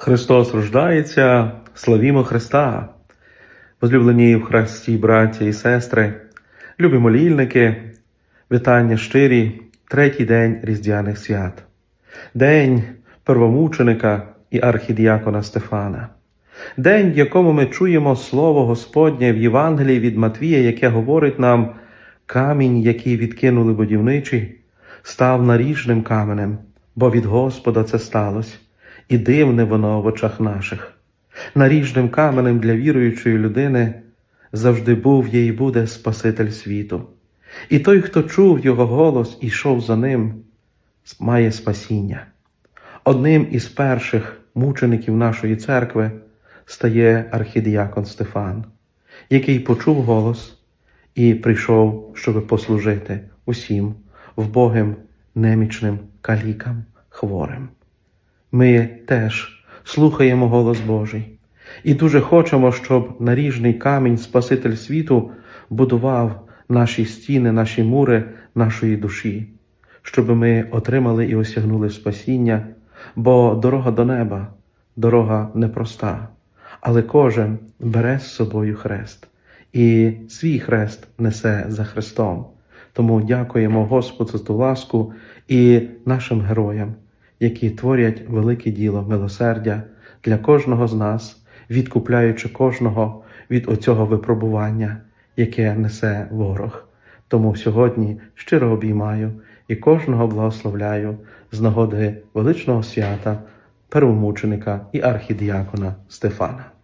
Христос рождається, славімо Христа, возлюблені в Христі, браті і сестри, любі молільники, вітання щирі, третій день Різдвяних свят, день первомученика і архідіакона Стефана, день, в якому ми чуємо Слово Господнє в Євангелії від Матвія, яке говорить нам, камінь, який відкинули будівничі, став наріжним каменем, бо від Господа це сталося і дивне воно в очах наших. Наріжним каменем для віруючої людини завжди був є і буде Спаситель світу. І той, хто чув його голос і йшов за ним, має спасіння. Одним із перших мучеників нашої церкви стає архідіакон Стефан, який почув голос і прийшов, щоб послужити усім вбогим, немічним калікам, хворим. Ми теж слухаємо голос Божий. І дуже хочемо, щоб наріжний камінь, Спаситель світу, будував наші стіни, наші мури нашої душі, щоб ми отримали і осягнули спасіння, бо дорога до неба, дорога непроста, але кожен бере з собою хрест. І свій хрест несе за Христом. Тому дякуємо Господу за ту ласку і нашим героям які творять велике діло милосердя для кожного з нас, відкупляючи кожного від оцього випробування, яке несе ворог. Тому сьогодні щиро обіймаю і кожного благословляю з нагоди величного свята, первомученика і архідіакона Стефана.